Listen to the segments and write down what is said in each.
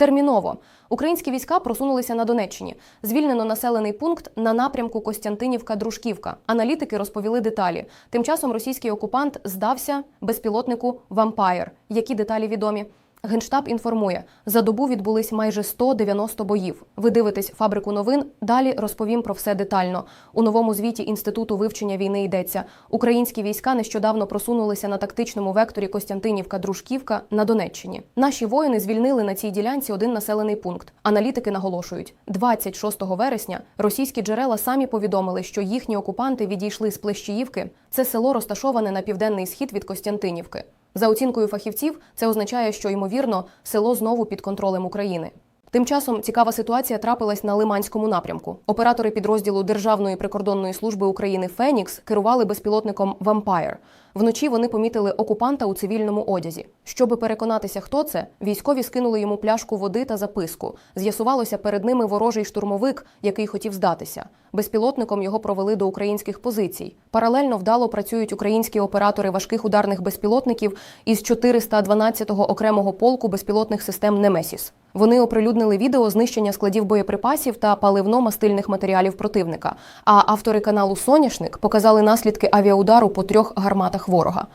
Терміново українські війська просунулися на Донеччині. Звільнено населений пункт на напрямку Костянтинівка-Дружківка. Аналітики розповіли деталі. Тим часом російський окупант здався безпілотнику Вампайр. Які деталі відомі? Генштаб інформує, за добу відбулись майже 190 боїв. Ви дивитесь фабрику новин. Далі розповім про все детально. У новому звіті інституту вивчення війни йдеться. Українські війська нещодавно просунулися на тактичному векторі Костянтинівка-Дружківка на Донеччині. Наші воїни звільнили на цій ділянці один населений пункт. Аналітики наголошують, 26 вересня російські джерела самі повідомили, що їхні окупанти відійшли з Плещіївки. Це село розташоване на південний схід від Костянтинівки. За оцінкою фахівців, це означає, що ймовірно село знову під контролем України. Тим часом цікава ситуація трапилась на Лиманському напрямку. Оператори підрозділу Державної прикордонної служби України Фенікс керували безпілотником Вампайр. Вночі вони помітили окупанта у цивільному одязі. Щоби переконатися, хто це, військові скинули йому пляшку води та записку. З'ясувалося перед ними ворожий штурмовик, який хотів здатися. Безпілотником його провели до українських позицій. Паралельно вдало працюють українські оператори важких ударних безпілотників із 412-го окремого полку безпілотних систем Немесіс. Вони оприлюднили відео знищення складів боєприпасів та паливно-мастильних матеріалів противника. А автори каналу Соняшник показали наслідки авіаудару по трьох гарматах ворога.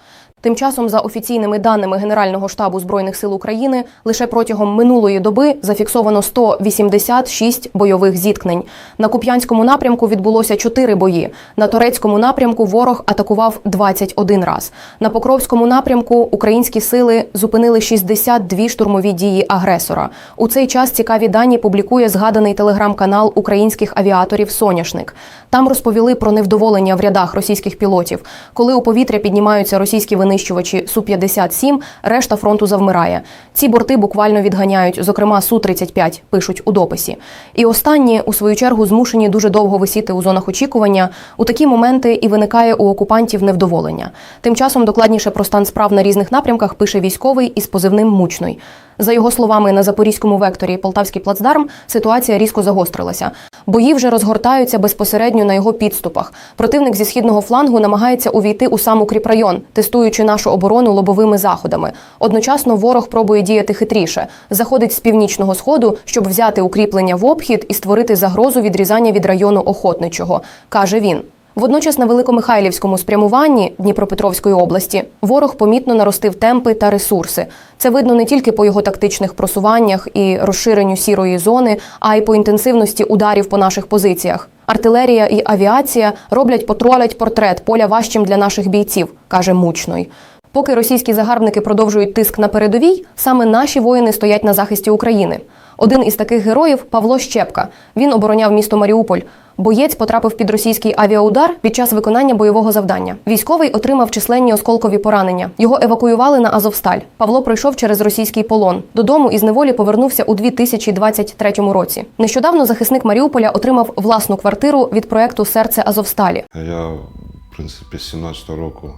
Тим часом, за офіційними даними Генерального штабу збройних сил України, лише протягом минулої доби зафіксовано 186 бойових зіткнень. На Куп'янському напрямку відбулося 4 бої. На Торецькому напрямку ворог атакував 21 раз. На Покровському напрямку українські сили зупинили 62 штурмові дії агресора. У цей час цікаві дані публікує згаданий телеграм-канал українських авіаторів Соняшник. Там розповіли про невдоволення в рядах російських пілотів. Коли у повітря піднімаються російські винищувачі Су-57, решта фронту завмирає. Ці борти буквально відганяють, зокрема Су-35, пишуть у дописі. І останні, у свою чергу, змушені дуже довго висіти у зонах очікування. У такі моменти і виникає у окупантів невдоволення. Тим часом докладніше про стан справ на різних напрямках пише військовий із позивним Мучной. За його словами, на запорізькому векторі Полтавський плацдарм ситуація різко загострилася. Бої вже розгортаються безпосередньо на його підступах. Противник зі східного флангу намагається увійти у сам укріпрайон, тестуючи нашу оборону лобовими заходами. Одночасно ворог пробує діяти хитріше, заходить з північного сходу, щоб взяти укріплення в обхід і створити загрозу відрізання від району охотничого, каже він. Водночас на Великомихайлівському спрямуванні Дніпропетровської області ворог помітно наростив темпи та ресурси. Це видно не тільки по його тактичних просуваннях і розширенню сірої зони, а й по інтенсивності ударів по наших позиціях. Артилерія і авіація роблять потролять портрет поля важчим для наших бійців, каже Мучной. Поки російські загарбники продовжують тиск на передовій, саме наші воїни стоять на захисті України. Один із таких героїв Павло Щепка. Він обороняв місто Маріуполь. Боєць потрапив під російський авіаудар під час виконання бойового завдання. Військовий отримав численні осколкові поранення. Його евакуювали на Азовсталь. Павло пройшов через російський полон. Додому із неволі повернувся у 2023 році. Нещодавно захисник Маріуполя отримав власну квартиру від проекту Серце Азовсталі. Я, в принципі, з 17-го року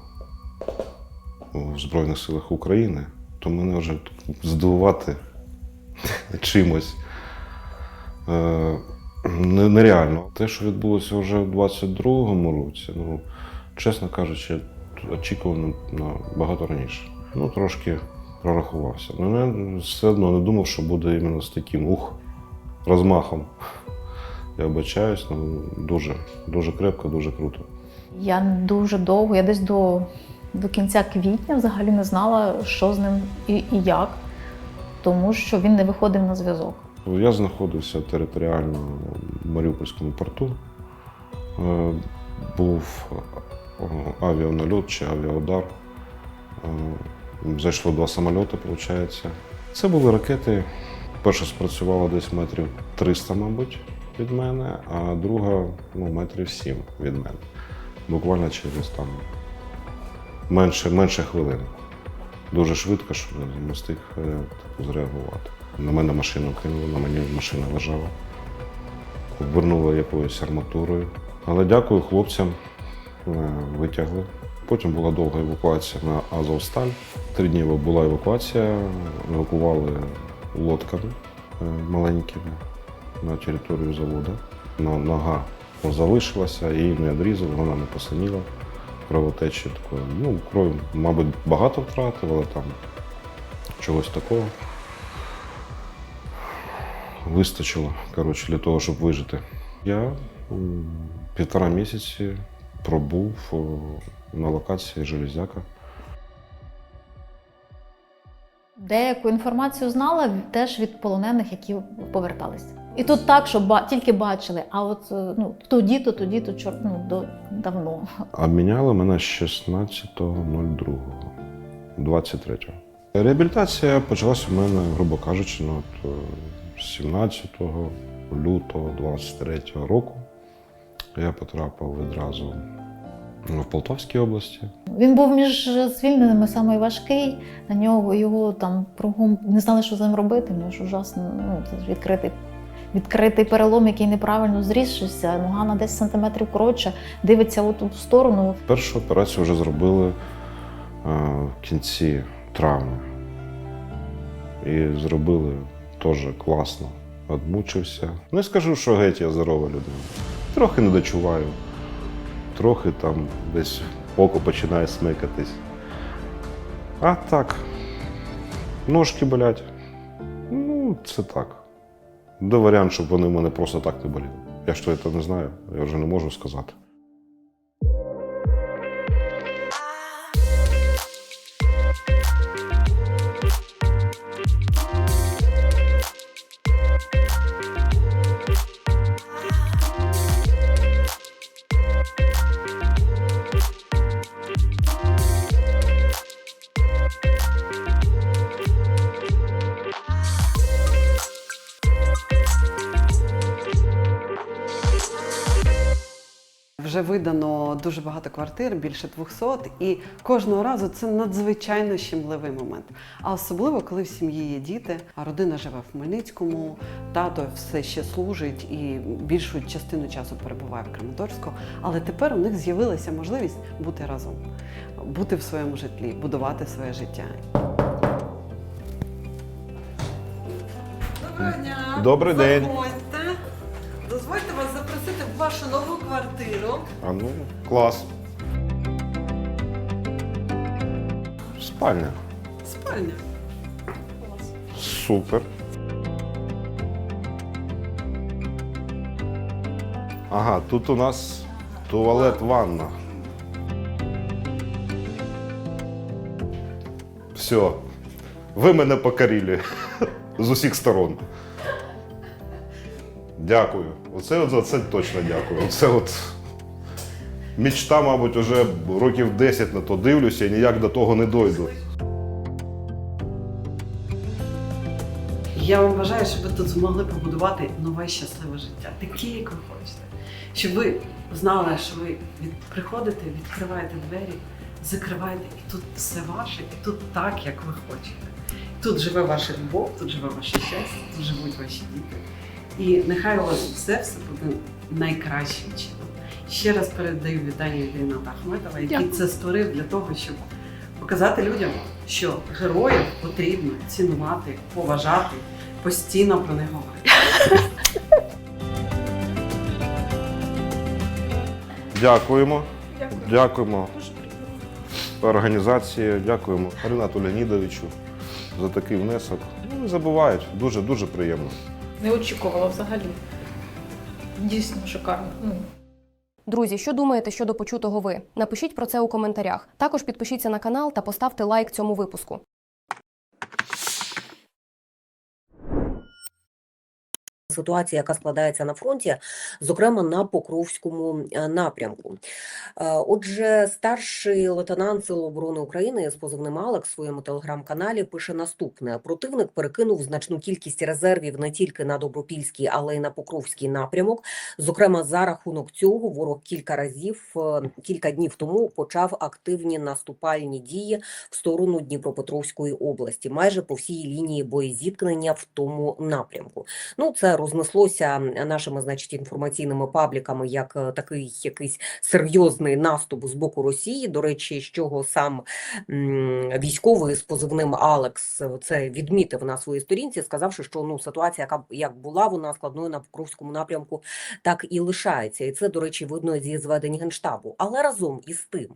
у Збройних силах України, то мене вже здивувати чимось е, нереально. Те, що відбулося вже в 22-му році, ну, чесно кажучи, очікувано набагато раніше. Ну, трошки прорахувався. Ну, я все одно не думав, що буде іменно з таким ух, розмахом. Я вибачаюсь, ну дуже, дуже крепко, дуже круто. Я дуже довго, я десь до, до кінця квітня взагалі не знала, що з ним і, і як, тому що він не виходив на зв'язок. Я знаходився територіально в Маріупольському порту. Е, Був е, авіанальот чи авіаудар. Е, Зайшло два самольоти, виходить. Це були ракети. Перша спрацювала десь метрів 300, мабуть, від мене, а друга ну, метрів 7 від мене. Буквально через там менше, менше хвилини. Дуже швидко, що не встиг е, типу, зреагувати. На мене машину кинули, на мені машина лежала. Обвернула якоюсь арматурою. Але дякую хлопцям, е, витягли. Потім була довга евакуація на Азовсталь. Три дні була евакуація, евакували лодками е, маленькими на територію заводу. Нога залишилася, її не відрізали, вона не посиніла кровотечі такої. Ну, крові, мабуть, багато втратив, але там чогось такого. вистачило коротше, для того, щоб вижити. Я півтора місяці пробув на локації Железяка. Деяку інформацію знала теж від полонених, які поверталися. І тут так, що ба- тільки бачили, а от е, ну, тоді-то, тоді-то, чор... ну, до... давно. Обміняли мене 16.02, 23. Реабілітація почалась у мене, грубо кажучи, ну, от, е, 17 лютого 23 року. Я потрапив відразу в Полтавській області. Він був між звільненими самий важкий. На нього його там кругом не знали, що з ним робити. Нього ж ужасно ну, відкритий. Відкритий перелом, який неправильно зрісшився, нога на 10 сантиметрів коротше, дивиться от в сторону. Першу операцію вже зробили е, в кінці травня. І зробили теж класно. Одмучився. Не скажу, що геть я здорова людина. Трохи не дочуваю, трохи там десь око починає смикатись. А так, ножки болять. Ну, це так. До варіант, щоб вони мене просто так не боліли. Я ж то не знаю, я вже не можу сказати. Вже видано дуже багато квартир, більше 200, і кожного разу це надзвичайно щемливий момент. А особливо, коли в сім'ї є діти, а родина живе в Хмельницькому, тато все ще служить і більшу частину часу перебуває в Краматорську. Але тепер у них з'явилася можливість бути разом, бути в своєму житлі, будувати своє життя. Доброго дня. Добрий день. Вашу нову квартиру. А ну, клас. Спальня. Спальня. Супер. Ага, тут у нас туалет, ванна. Все. Ви мене покорили з усіх сторон. Дякую. Оце от за це точно дякую. Оце от мечта, мабуть, уже років 10 на то дивлюся і ніяк до того не дойду. Я вам бажаю, щоб ви тут змогли побудувати нове щасливе життя, таке, як ви хочете. Щоб ви знали, що ви приходите, відкриваєте двері, закриваєте, і тут все ваше, і тут так, як ви хочете. Тут живе ваша любов, тут живе ваше щастя, тут живуть ваші діти. І нехай у вас все все буде найкращим чином. Ще раз передаю вітання Ріната Ахметова, який це створив для того, щоб показати людям, що героїв потрібно цінувати, поважати, постійно про них говорити. Дякуємо. Дякуємо організації, дякуємо Ренату Леонідовичу за такий внесок. Ну, не забувають, дуже дуже приємно. Не очікувала взагалі. Дійсно шикарно. Ну, Друзі, що думаєте щодо почутого ви? Напишіть про це у коментарях. Також підпишіться на канал та поставте лайк цьому випуску. Ситуація, яка складається на фронті, зокрема на Покровському е, напрямку. Е, Отже, старший лейтенант Сил оборони України з позивним Алек в своєму телеграм-каналі пише наступне: противник перекинув значну кількість резервів не тільки на Добропільський, але й на Покровський напрямок. Зокрема, за рахунок цього ворог кілька разів, е, кілька днів тому почав активні наступальні дії в сторону Дніпропетровської області, майже по всій лінії боєзіткнення в тому напрямку. Ну, це рознеслося нашими, значить, інформаційними пабліками як е, такий якийсь серйозний наступ з боку Росії. До речі, з чого сам військовий з позивним Алекс це відмітив на своїй сторінці, сказавши, що ну ситуація, яка як була вона складною на Покровському напрямку, так і лишається. І це, до речі, видно зі зведень генштабу. Але разом із тим,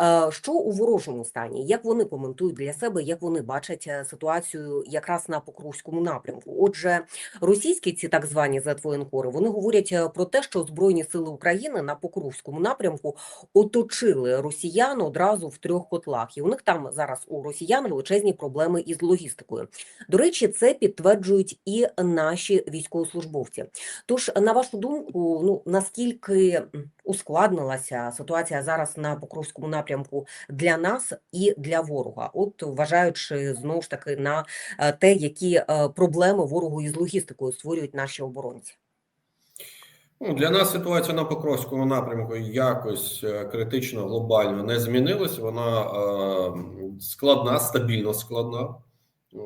е, що у ворожому стані, як вони коментують для себе, як вони бачать е, ситуацію якраз на Покровському напрямку. Отже, російські ці так звані зетвоєнкори, вони говорять е, про те, що Збройні сили України на Покровському напрямку оточили росіян одразу в трьох котлах, і у них там зараз у росіян величезні проблеми із логістикою. До речі, це підтверджують і наші військовослужбовці. Тож, на вашу думку, ну наскільки ускладнилася ситуація зараз на Покровському напрямку для нас і для ворога? От вважаючи знову ж таки на е, те, які е, проблеми ворогу із логістикою створюють наші оборонці. Ну, для нас ситуація на Покровському напрямку якось е, критично глобально не змінилась. Вона складна, стабільно складна. Е,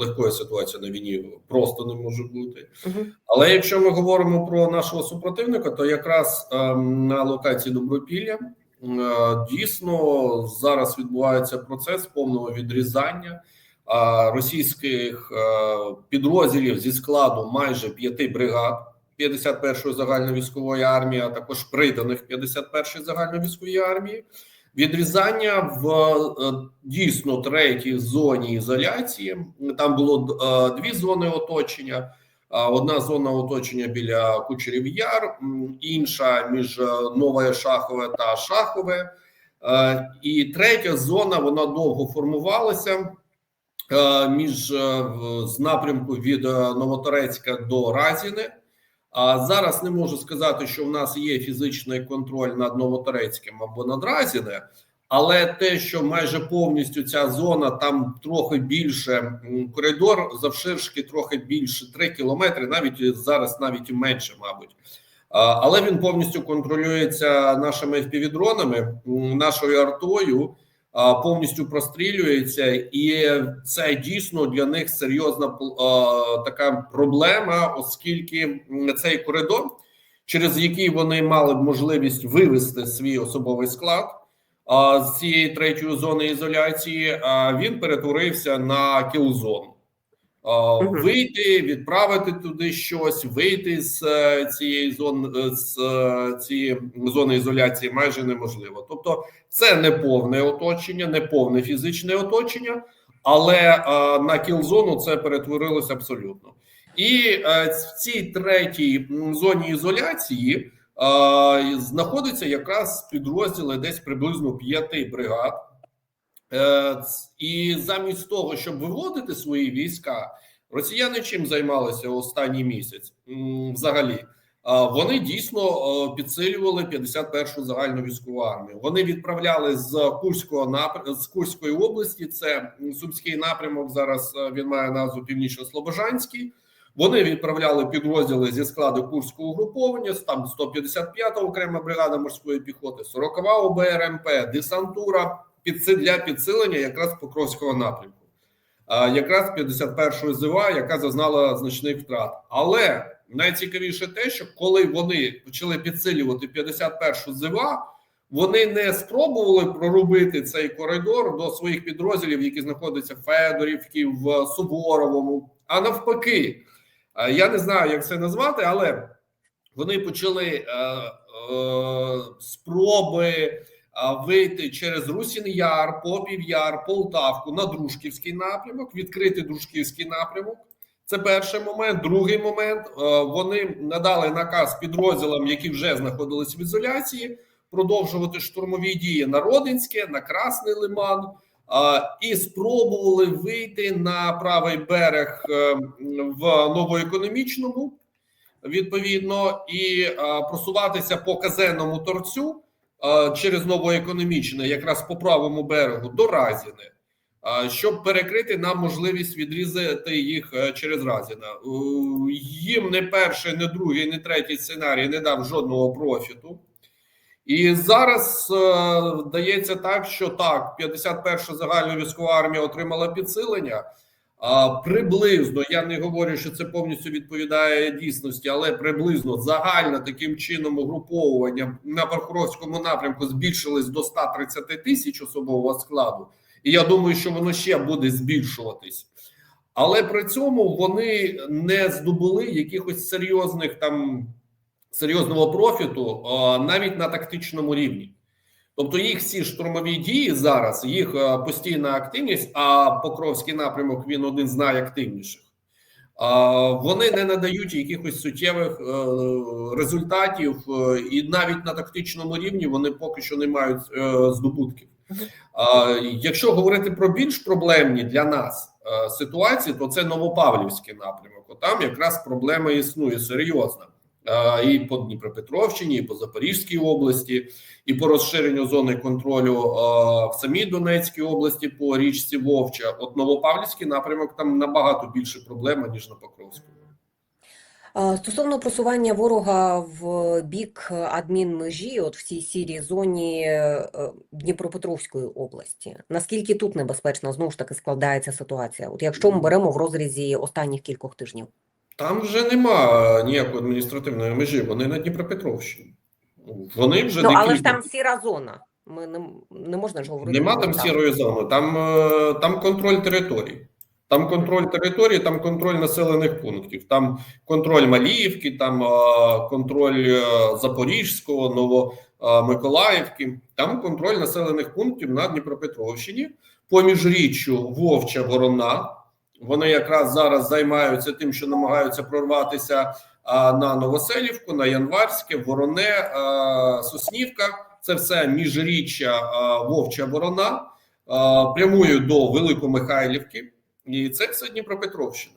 легкої ситуації на війні просто не може бути. Але якщо ми говоримо про нашого супротивника, то якраз е, на локації Добропілля е, дійсно зараз відбувається процес повного відрізання російських е, підрозділів зі складу майже п'яти бригад. 51-ї загальновійськової армії, а також приданих 51-ї загальновійськової армії, відрізання в е, дійсно третій зоні ізоляції. Там було е, дві зони оточення. Одна зона оточення біля Кучерів Яр, інша між е, Нове Шахове та Шахове. Е, І третя зона вона довго формувалася е, між е, з напрямку від е, Новоторецька до Разіни. А зараз не можу сказати, що в нас є фізичний контроль над Новоторецьким або над Разіне, але те, що майже повністю ця зона там трохи більше коридор завширшки трохи більше 3 кілометри, навіть зараз навіть менше, мабуть. Але він повністю контролюється нашими FPV-дронами, нашою артою, повністю прострілюється, і це дійсно для них серйозна така проблема, оскільки цей коридор, через який вони мали б можливість вивести свій особовий склад з цієї третьої зони ізоляції, він перетворився на кілзону. Мгм. Вийти, відправити туди щось, вийти з е, цієї зони з е, цієї зони ізоляції майже неможливо. Тобто, це не повне оточення, не повне фізичне оточення, але е, на кілзону це перетворилося абсолютно. І е, в цій третій зоні ізоляції е, знаходяться якраз підрозділи десь приблизно п'яти бригад. Е, І замість того, щоб виводити свої війська, росіяни чим займалися останній місяць? Взагалі, А, вони дійсно е, підсилювали 51-шу загальну військову армію. Вони відправляли з Курського напр... з Курської області. Це сумський напрямок. Зараз е, він має назву Північно-Слобожанський. Вони відправляли підрозділи зі складу Курського угруповання, там 155-та окрема бригада морської піхоти, 40-ва ОБРМП, десантура підси- для підсилення якраз Покровського напрямку. Якраз 51-ї ЗИВА, яка зазнала значних втрат. Але найцікавіше те, що коли вони почали підсилювати 51-шу ЗИВА, вони не спробували прорубити цей коридор до своїх підрозділів, які знаходяться в Федорівці, в Суворовому. А навпаки, я не знаю, як це назвати, але вони почали е, е, спроби вийти через Русін Яр, Попів Яр, Полтавку на Дружківський напрямок, відкрити Дружківський напрямок. Це перший момент. Другий момент е, вони надали наказ підрозділам, які вже знаходились в ізоляції, продовжувати штурмові дії на Родинське, на Красний Лиман. І спробували вийти на правий берег е, в новоекономічному, відповідно, і е, просуватися по казенному торцю через новоекономічне, якраз по правому берегу до Разіни, щоб перекрити нам можливість відрізати їх е, через Разіна. Їм не перший, не другий, не третій сценарій не дав жодного профіту. І зараз е, дається так, що так, 51-ша загальна військова армія отримала підсилення. Приблизно я не говорю, що це повністю відповідає дійсності, але приблизно загальне таким чином угруповування на Прохоровському напрямку збільшилось до 130 тисяч особового складу, і я думаю, що воно ще буде збільшуватись. Але при цьому вони не здобули якихось серйозних там серйозного профіту навіть на тактичному рівні. Тобто їх всі штурмові дії зараз, їх е, постійна активність, а Покровський напрямок він один з найактивніших. Вони не надають якихось суттєвих е, результатів, е, і навіть на тактичному рівні вони поки що не мають здобутків. Якщо говорити про більш проблемні для нас ситуації, то це Новопавлівський напрямок. Там якраз проблема існує серйозна. І по Дніпропетровщині, і по Запорізькій області, і по розширенню зони контролю в самій Донецькій області по річці Вовча. От Новопавлівський напрямок там набагато більше проблема ніж на Покровському. Стосовно просування ворога в бік адмінмежі, от в цій сірій зоні е, Дніпропетровської області, наскільки тут небезпечно знову ж таки складається ситуація? От якщо ми беремо в розрізі останніх кількох тижнів. Там вже нема ніякої адміністративної межі. Вони на Дніпропетровщині. Вони вже Ну, але ж там сіра зона. Ми не, не можна ж говорити. Нема там сірої зони, там, е, там контроль території. Там контроль території, там контроль населених пунктів, там контроль Маліївки, там е, контроль е, Запорізького, Новомиколаївки, там контроль населених пунктів на Дніпропетровщині, поміж річчю Вовча Ворона. Вони якраз зараз займаються тим, що намагаються прорватися а, на Новоселівку, на Январське, Вороне, а, Соснівка. Це все міжріччя Вовча Ворона, а, прямують до Великомихайлівки, і це все Дніпропетровщина.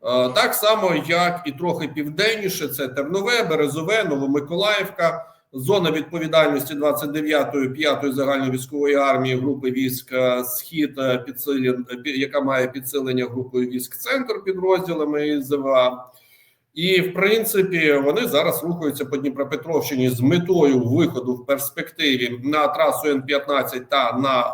А, Так само, як і трохи південніше, це Тернове, Березове, Новомиколаївка, зона відповідальності 29-ї 5-ї загальновійськової армії групи військ е, Схід, е, підсилен, е, яка має підсилення групою військ Центр підрозділами ІЗВА. І в принципі вони зараз рухаються по Дніпропетровщині з метою виходу в перспективі на трасу Н-15 та на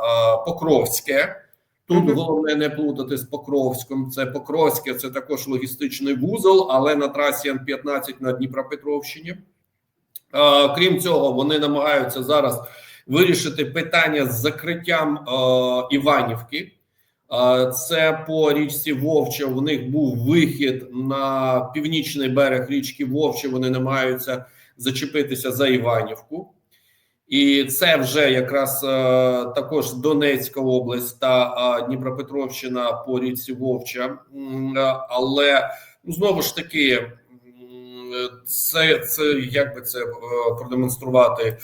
Покровське. Тут Мгм. головне не плутати з Покровськом. Це Покровське, це також логістичний вузол, але на трасі Н-15 на Дніпропетровщині. Крім цього, вони намагаються зараз вирішити питання з закриттям Іванівки. Це по річці Вовча. У них був вихід на північний берег річки Вовча. Вони намагаються зачепитися за Іванівку. І це вже якраз також Донецька область та Дніпропетровщина по річці Вовча. Але ну, знову ж таки, це, це як би це е, продемонструвати е,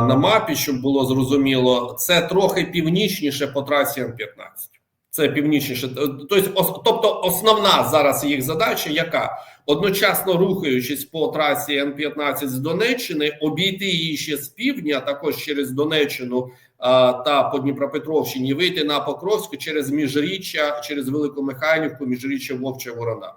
на мапі, щоб було зрозуміло. Це трохи північніше по трасі Н-15. Це північніше. Тобто, тобто, основна зараз їх задача, яка одночасно рухаючись по трасі Н-15 з Донеччини, обійти її ще з півдня, також через Донеччину а, та по Дніпропетровщині, вийти на Покровську через міжріччя, через Велику Михайлівку, міжріччя Вовча Ворона.